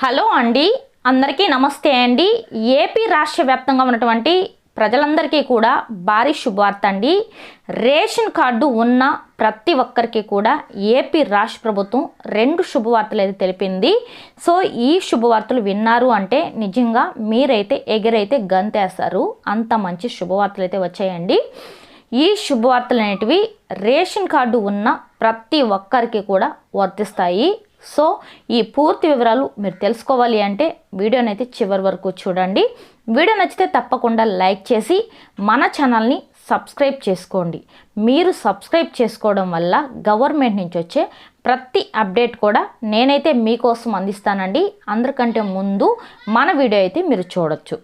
Hello అండి. అందరికీ నమస్తే అండి. ఏపీ రాష్ట్ర వ్యాప్తంగా ఉన్నటువంటి ప్రజలందరికీ కూడా భారీ శుభవార్త అండి. రేషన్ కార్డు ఉన్న ప్రతి ఒక్కరికి కూడా ఏపీ రాష్ట్ర ప్రభుత్వం రెండు శుభవార్తలు అయితే తెలిపింది. సో ఈ శుభవార్తలు విన్నారు అంటే నిజంగా మీరైతే ఎగిరైతే గంతేస్తారు. అంత మంచి శుభవార్తలు అయితే వచ్చాయండి. ఈ శుభవార్తలు అనేటివి రేషన్ కార్డు ఉన్న ప్రతి ఒక్కరికి కూడా వర్తిస్తాయి. సో ఈ పూర్తి వివరాలు మీరు తెలుసుకోవాలి అంటే వీడియోని అయితే చివరి వరకు చూడండి. వీడియో నచ్చితే తప్పకుండా లైక్ చేసి మన ఛానల్ని సబ్స్క్రైబ్ చేసుకోండి. మీరు సబ్స్క్రైబ్ చేసుకోవడం వల్ల గవర్నమెంట్ నుంచి వచ్చే ప్రతి అప్డేట్ కూడా నేనైతే మీకోసం అందిస్తానండి. అందరికంటే ముందు మన వీడియో అయితే మీరు చూడొచ్చు.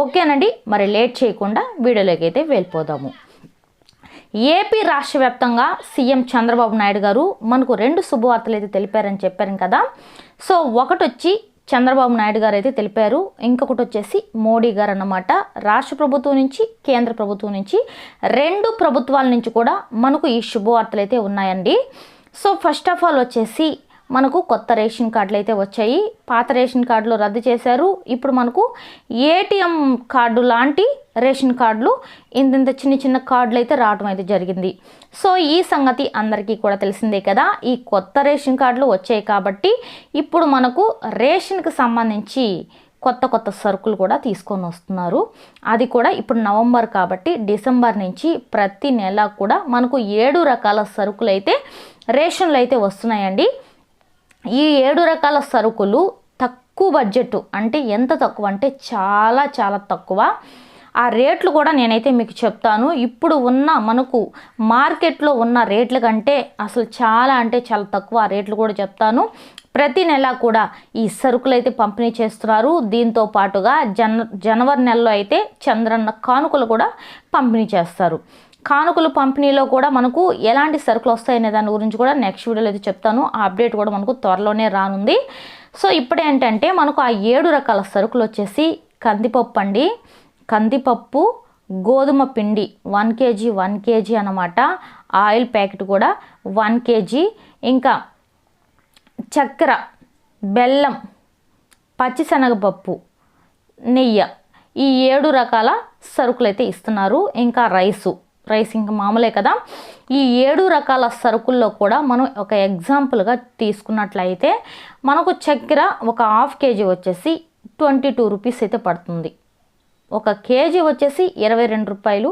ఓకేనండి మరి లేట్ చేయకుండా వీడియోలోకి అయితే వెళ్ళిపోదాము. ఏపీ రాష్ట్ర వ్యాప్తంగా సీఎం చంద్రబాబు నాయుడు గారు మనకు రెండు శుభవార్తలు అయితే తెలిపారని చెప్పారు కదా. సో ఒకటి వచ్చి చంద్రబాబు నాయుడు గారు అయితే తెలిపారు. ఇంకొకటి వచ్చేసి మోడీ గారు అన్నమాట. రాష్ట్ర ప్రభుత్వం నుంచి కేంద్ర ప్రభుత్వం నుంచి రెండు ప్రభుత్వాల నుంచి కూడా మనకు ఈ శుభవార్తలు అయితే ఉన్నాయండి. సో ఫస్ట్ ఆఫ్ ఆల్ వచ్చేసి మనకు కొత్త రేషన్ కార్డులు అయితే వచ్చాయి. పాత రేషన్ కార్డులు రద్దు చేశారు. ఇప్పుడు మనకు ఏటీఎం కార్డు లాంటి రేషన్ కార్డులు ఇంత చిన్న చిన్న కార్డులు అయితే రావడం అయితే జరిగింది. సో ఈ సంగతి అందరికీ కూడా తెలిసిందే కదా. ఈ కొత్త రేషన్ కార్డులు వచ్చాయి కాబట్టి ఇప్పుడు మనకు రేషన్కి సంబంధించి కొత్త కొత్త సరుకులు కూడా తీసుకొని వస్తున్నారు. అది కూడా ఇప్పుడు నవంబర్ కాబట్టి డిసెంబర్ నుంచి ప్రతి నెల కూడా మనకు ఏడు రకాల సరుకులు అయితే రేషన్లు అయితే వస్తున్నాయండి. ఈ ఏడు రకాల సరుకులు తక్కువ బడ్జెట్ అంటే ఎంత తక్కువ అంటే చాలా చాలా తక్కువ. ఆ రేట్లు కూడా నేనైతే మీకు చెప్తాను. ఇప్పుడు ఉన్న మనకు మార్కెట్లో ఉన్న రేట్ల కంటే అసలు చాలా అంటే చాలా తక్కువ ఆ రేట్లు కూడా చెప్తాను. ప్రతి నెల కూడా ఈ సరుకులు అయితే పంపిణీ చేస్తున్నారు. దీంతో పాటుగా జన జనవరి నెలలో అయితే చంద్రన్న కానుకలు కూడా పంపిణీ చేస్తారు. కానుకలు పంపిణీలో కూడా మనకు ఎలాంటి సరుకులు వస్తాయనే దాని గురించి కూడా నెక్స్ట్ వీడియోలో అయితే చెప్తాను. ఆ అప్డేట్ కూడా మనకు త్వరలోనే రానుంది. సో ఇప్పుడు ఏంటంటే మనకు ఆ ఏడు రకాల సరుకులు వచ్చేసి కందిపప్పు అండి. కందిపప్పు గోధుమ పిండి వన్ కేజీ వన్ కేజీ అన్నమాట. ఆయిల్ ప్యాకెట్ కూడా వన్ కేజీ. ఇంకా చక్కెర బెల్లం పచ్చిశనగపప్పు నెయ్యి ఈ ఏడు రకాల సరుకులు అయితే ఇస్తున్నారు. ఇంకా రైసు రైస్ ఇంకా మామూలే కదా. ఈ ఏడు రకాల సరుకుల్లో కూడా మనం ఒక ఎగ్జాంపుల్గా తీసుకున్నట్లయితే మనకు చక్కెర ఒక హాఫ్ కేజీ వచ్చేసి ట్వంటీ టూ రూపీస్ అయితే పడుతుంది. ఒక కేజీ వచ్చేసి ఇరవై రెండు రూపాయలు.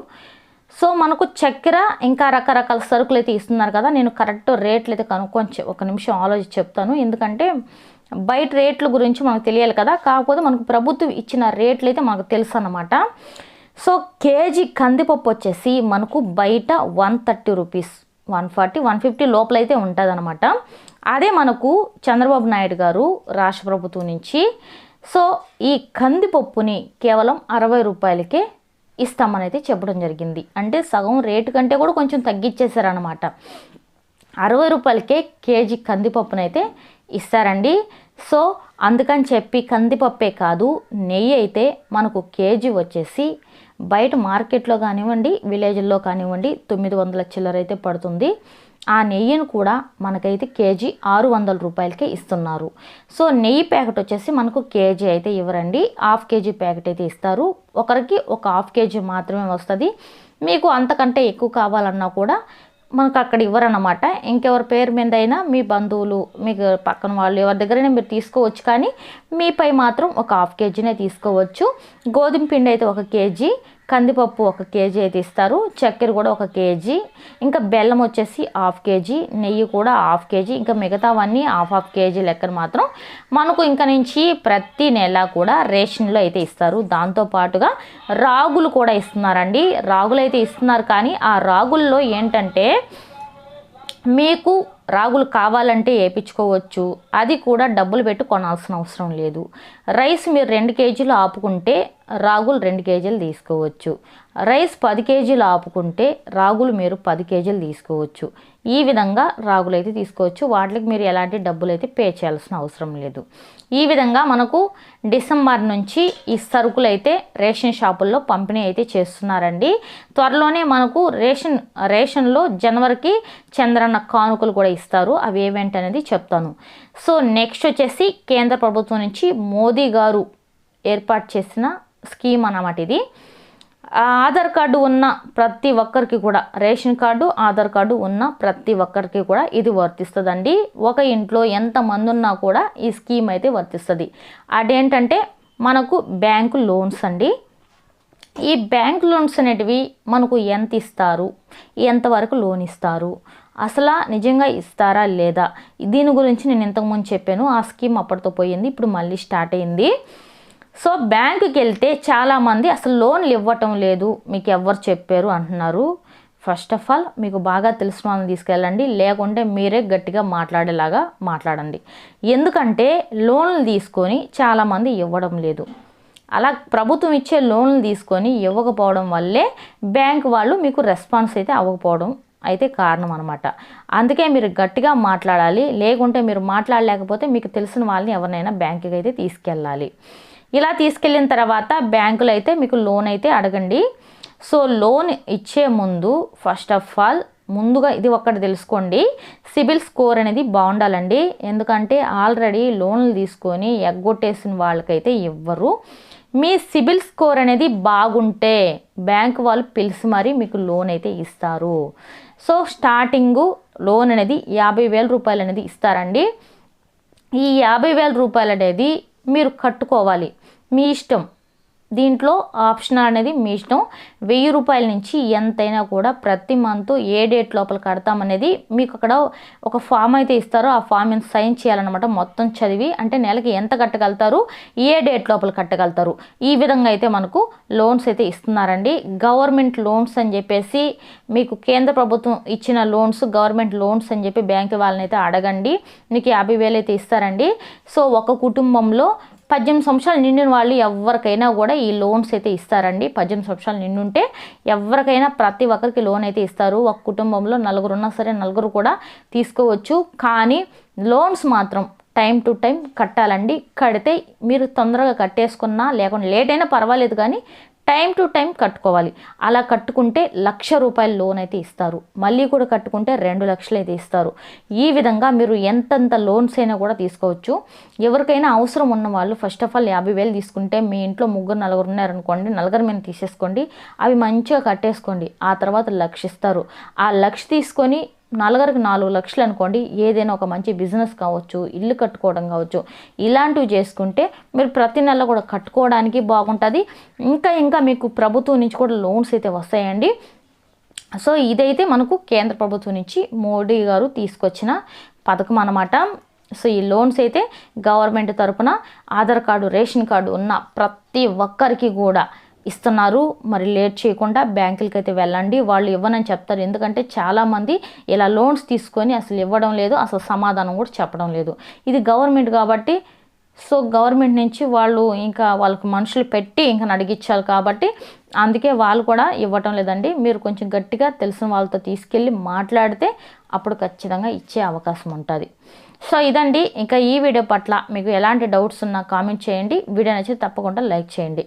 సో మనకు చక్కెర ఇంకా రకరకాల సరుకులు అయితే ఇస్తున్నారు కదా. నేను కరెక్ట్ రేట్లు అయితే కనుక్కొని ఒక నిమిషం ఆలోచించి చెప్తాను. ఎందుకంటే బయట రేట్ల గురించి మనకు తెలియాలి కదా. కాకపోతే మనకు ప్రభుత్వం ఇచ్చిన రేట్లు అయితే మనకు తెలుసు అన్నమాట. సో కేజీ కందిపప్పు వచ్చేసి మనకు బయట one thirty rupees one forty one fifty లోపల అయితే ఉంటుంది అదే మనకు చంద్రబాబు నాయుడు గారు రాష్ట్ర ప్రభుత్వం నుంచి సో ఈ కందిపప్పుని కేవలం అరవై రూపాయలకే ఇస్తామని అయితే చెప్పడం జరిగింది. అంటే సగం రేటు కంటే కూడా కొంచెం తగ్గించేశారనమాట అరవై రూపాయలకే కేజీ కందిపప్పునైతే ఇస్తారండి. సో అందుకని చెప్పి కందిపప్పే కాదు నెయ్యి అయితే మనకు కేజీ వచ్చేసి బయట మార్కెట్లో కానివ్వండి విలేజ్లో కానివ్వండి తొమ్మిది వందల చిల్లర అయితే పడుతుంది. ఆ నెయ్యిని కూడా మనకైతే కేజీ ఆరు వందల రూపాయలకే ఇస్తున్నారు. సో నెయ్యి ప్యాకెట్ వచ్చేసి మనకు కేజీ అయితే ఇవ్వరండి. హాఫ్ కేజీ ప్యాకెట్ అయితే ఇస్తారు. ఒకరికి ఒక హాఫ్ కేజీ మాత్రమే వస్తుంది. మీకు అంతకంటే ఎక్కువ కావాలన్నా కూడా మనకు అక్కడ ఇవ్వరన్నమాట. ఇంకెవరి పేరు మీద అయినా మీ బంధువులు మీకు పక్కన వాళ్ళు ఎవరి దగ్గరైనా మీరు తీసుకోవచ్చు కానీ మీపై మాత్రం ఒక హాఫ్ కేజీనే తీసుకోవచ్చు. గోధుమ పిండి అయితే ఒక కేజీ కందిపప్పు ఒక కేజీ అయితే ఇస్తారు చక్కెర కూడా ఒక కేజీ ఇంకా బెల్లం వచ్చేసి హాఫ్ కేజీ నెయ్యి కూడా హాఫ్ కేజీ ఇంకా మిగతావన్నీ హాఫ్ హాఫ్ కేజీ లెక్కన మాత్రం మనకు ఇంకా నుంచి ప్రతి నెల కూడా రేషన్లో అయితే ఇస్తారు. దాంతో పాటుగా రాగులు కూడా ఇస్తున్నారండి. రాగులు అయితే ఇస్తున్నారు కానీ ఆ రాగుల్లో ఏంటంటే మీకు రాగులు కావాలంటే వేయించుకోవచ్చు. అది కూడా డబ్బులు పెట్టి కొనాల్సిన అవసరం లేదు. రైస్ మీరు రెండు కేజీలు ఆపుకుంటే రాగులు రెండు కేజీలు తీసుకోవచ్చు. రైస్ పది కేజీలు ఆపుకుంటే రాగులు మీరు పది కేజీలు తీసుకోవచ్చు. ఈ విధంగా రాగులు అయితే తీసుకోవచ్చు. వాటికి మీరు ఎలాంటి డబ్బులు అయితే పే చేయాల్సిన అవసరం లేదు. ఈ విధంగా మనకు డిసెంబర్ నుంచి ఈ సరుకులు అయితే రేషన్ షాపుల్లో పంపిణీ అయితే చేస్తున్నారండి. త్వరలోనే మనకు రేషన్ రేషన్లో జనవరికి చంద్రన్న కానుకలు కూడా ఇస్తారు. అవి ఏవేంటి అనేది చెప్తాను. సో నెక్స్ట్ వచ్చేసి కేంద్ర ప్రభుత్వం నుంచి మోదీ గారు ఏర్పాటు చేసిన స్కీమ్ అన్నమాట ఇది. ఆధార్ కార్డు ఉన్న ప్రతి ఒక్కరికి కూడా రేషన్ కార్డు ఆధార్ కార్డు ఉన్న ప్రతి ఒక్కరికి కూడా ఇది వర్తిస్తుందండి. ఒక ఇంట్లో ఎంతమంది ఉన్నా కూడా ఈ స్కీమ్ అయితే వర్తిస్తుంది. అదేంటంటే మనకు బ్యాంకు లోన్స్ అండి. ఈ బ్యాంక్ లోన్స్ అనేటివి మనకు ఎంత ఇస్తారు? ఎంతవరకు లోన్ ఇస్తారు? అసలు నిజంగా ఇస్తారా లేదా? దీని గురించి నేను ఇంతకుముందు చెప్పాను. ఆ స్కీమ్ అప్పటితో పోయింది. ఇప్పుడు మళ్ళీ స్టార్ట్ అయింది. సో బ్యాంకుకి వెళ్తే చాలామంది అసలు లోన్లు ఇవ్వటం లేదు. మీకు ఎవరు చెప్పారు అంటున్నారు. ఫస్ట్ ఆఫ్ ఆల్ మీకు బాగా తెలిసిన వాళ్ళని తీసుకెళ్ళండి. లేకుంటే మీరే గట్టిగా మాట్లాడేలాగా మాట్లాడండి. ఎందుకంటే లోన్లు తీసుకొని చాలామంది ఇవ్వడం లేదు. అలా ప్రభుత్వం ఇచ్చే లోన్లు తీసుకొని ఇవ్వకపోవడం వల్లే బ్యాంక్ వాళ్ళు మీకు రెస్పాన్స్ అయితే అవ్వకపోవడం అయితే కారణం అనమాట అందుకే మీరు గట్టిగా మాట్లాడాలి. లేకుంటే మీరు మాట్లాడలేకపోతే మీకు తెలిసిన వాళ్ళని ఎవరినైనా బ్యాంకుకి అయితే తీసుకెళ్ళాలి. ఇలా తీసుకెళ్ళిన తర్వాత బ్యాంకులు అయితే మీకు లోన్ అయితే అడగండి. సో లోన్ ఇచ్చే ముందు ఫస్ట్ ఆఫ్ ఆల్ ముందుగా ఇది ఒక్కటి తెలుసుకోండి. సిబిల్ స్కోర్ అనేది బాగుండాలండి. ఎందుకంటే ఆల్రెడీ లోన్లు తీసుకొని ఎగ్గొట్టేసిన వాళ్ళకైతే ఇవ్వరు మీ సిబిల్ స్కోర్ అనేది బాగుంటే బ్యాంక్ వాళ్ళు పిలిచి మరీ మీకు లోన్ అయితే ఇస్తారు. సో స్టార్టింగు లోన్ అనేది యాభై వేల రూపాయలు అనేది ఇస్తారండి. ఈ యాభై వేల రూపాయలు అనేది మీరు కట్టుకోవాలి. మీ ఇష్టం. దీంట్లో ఆప్షన్ అనేది మీ ఇష్టం. వెయ్యి రూపాయల నుంచి ఎంతైనా కూడా ప్రతి మంత్ ఏ డేట్ లోపల కడతామనేది మీకు అక్కడ ఒక ఫామ్ అయితే ఇస్తారో. ఆ ఫామ్ సైన్ చేయాలన్నమాట. మొత్తం చదివి అంటే నెలకి ఎంత కట్టగలుగుతారు? ఏ డేట్ లోపల కట్టగలుగుతారు? ఈ విధంగా అయితే మనకు లోన్స్ అయితే ఇస్తున్నారండి. గవర్నమెంట్ లోన్స్ అని చెప్పేసి మీకు కేంద్ర ప్రభుత్వం ఇచ్చిన లోన్స్ గవర్నమెంట్ లోన్స్ అని చెప్పి బ్యాంక్ వాళ్ళని అయితే అడగండి. మీకు యాభై వేలు అయితే ఇస్తారండి. సో ఒక కుటుంబంలో పద్దెనిమిది సంవత్సరాలు నిండిన వాళ్ళు ఎవరికైనా కూడా ఈ లోన్స్ అయితే ఇస్తారండి. పద్దెనిమిది సంవత్సరాలు నిండుంటే ఎవరికైనా ప్రతి ఒక్కరికి లోన్ అయితే ఇస్తారు. ఒక కుటుంబంలో నలుగురు ఉన్నా సరే నలుగురు కూడా తీసుకోవచ్చు. కానీ లోన్స్ మాత్రం టైం టు టైం కట్టాలండి. కడితే మీరు తొందరగా కట్టేసుకున్నా లేకుండా లేట్ అయినా పర్వాలేదు కానీ టైం టు టైం కట్టుకోవాలి. అలా కట్టుకుంటే లక్ష రూపాయల లోన్ అయితే ఇస్తారు. మళ్ళీ కూడా కట్టుకుంటే రెండు లక్షలు అయితే ఇస్తారు. ఈ విధంగా మీరు ఎంతెంత లోన్స్ అయినా కూడా తీసుకోవచ్చు. ఎవరికైనా అవసరం ఉన్న వాళ్ళు ఫస్ట్ ఆఫ్ ఆల్ యాభై వేలు తీసుకుంటే మీ ఇంట్లో ముగ్గురు నలుగురు ఉన్నారనుకోండి నలుగురు మీద తీసేసుకోండి. అవి మంచిగా కట్టేసుకోండి. ఆ తర్వాత లక్ష ఇస్తారు. ఆ లక్ష తీసుకొని నలుగురికి నాలుగు లక్షలు అనుకోండి ఏదైనా ఒక మంచి బిజినెస్ కావచ్చు ఇల్లు కట్టుకోవడం కావచ్చు ఇలాంటివి చేసుకుంటే మీరు ప్రతి నెల కూడా కట్టుకోవడానికి బాగుంటుంది. ఇంకా ఇంకా మీకు ప్రభుత్వం నుంచి కూడా లోన్స్ అయితే వస్తాయండి. సో ఇదైతే మనకు కేంద్ర ప్రభుత్వం నుంచి మోడీ గారు తీసుకొచ్చిన పథకం అన్నమాట. సో ఈ లోన్స్ అయితే గవర్నమెంట్ తరపున ఆధార్ కార్డు రేషన్ కార్డు ఉన్న ప్రతి ఒక్కరికి కూడా ఇస్తున్నారు. మరి లేట్ చేయకుండా బ్యాంకులకి అయితే వెళ్ళండి. వాళ్ళు ఇవ్వనని చెప్తారు. ఎందుకంటే చాలామంది ఇలా లోన్స్ తీసుకొని అసలు ఇవ్వడం లేదు. అసలు సమాధానం కూడా చెప్పడం లేదు. ఇది గవర్నమెంట్ కాబట్టి సో గవర్నమెంట్ నుంచి వాళ్ళు ఇంకా వాళ్ళకి మనుషులు పెట్టి ఇంకా అడిగించాలి కాబట్టి అందుకే వాళ్ళు కూడా ఇవ్వటం లేదండి. మీరు కొంచెం గట్టిగా తెలిసిన వాళ్ళతో తీసుకెళ్ళి మాట్లాడితే అప్పుడు ఖచ్చితంగా ఇచ్చే అవకాశం ఉంటుంది. సో ఇదండి. ఇంకా ఈ వీడియో పట్ల మీకు ఎలాంటి డౌట్స్ ఉన్నా కామెంట్ చేయండి. వీడియో నచ్చితే తప్పకుండా లైక్ చేయండి.